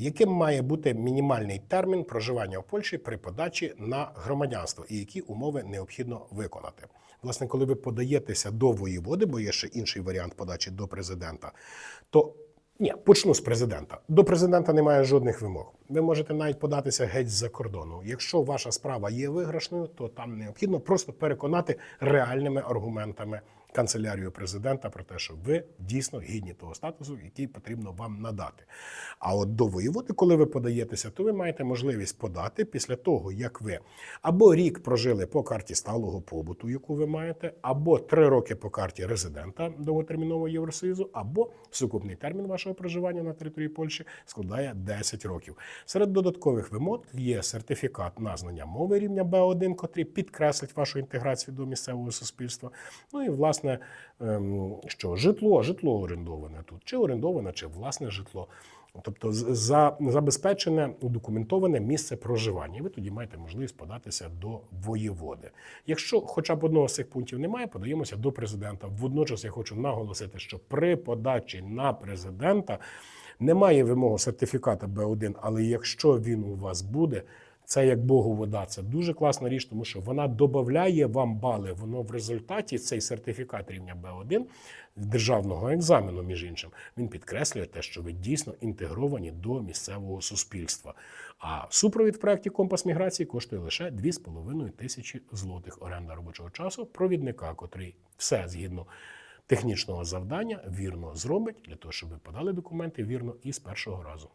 Яким має бути мінімальний термін проживання в Польщі при подачі на громадянство і які умови необхідно виконати? Власне, коли ви подаєтеся до воєводи, бо є ще інший варіант подачі до президента, то ні, почну з президента. До президента немає жодних вимог. Ви можете навіть податися геть з-за кордону. Якщо ваша справа є виграшною, то там необхідно просто переконати реальними аргументами канцелярію президента про те, що ви дійсно гідні того статусу, який потрібно вам надати. А от до воєводи, коли ви подаєтеся, то ви маєте можливість подати після того, як ви або рік прожили по карті сталого побуту, яку ви маєте, або три роки по карті резидента довготермінового Євросоюзу, або сукупний термін вашого проживання на території Польщі складає 10 років. Серед додаткових вимог є сертифікат на знання мови рівня Б1, котрий підкреслить вашу інтеграцію до місцевого суспільства. Ну і власне, ем, що житло, житло орендоване тут, чи орендоване, чи власне житло. Тобто за забезпечене удокументоване місце проживання. І ви тоді маєте можливість податися до воєводи. Якщо хоча б одного з цих пунктів немає, подаємося до президента. Водночас я хочу наголосити, що при подачі на президента немає вимоги сертифіката Б1, але якщо він у вас буде, це як Богу вода. Це дуже класна річ, тому що вона додає вам бали. Воно в результаті цей сертифікат рівня Б1 державного екзамену, між іншим, він підкреслює те, що ви дійсно інтегровані до місцевого суспільства. А супровід в проєкті Компас міграції коштує лише 2,5 тисячі злотих оренда робочого часу провідника, котрий все згідно технічного завдання вірно зробить для того, щоб ви подали документи вірно і з першого разу.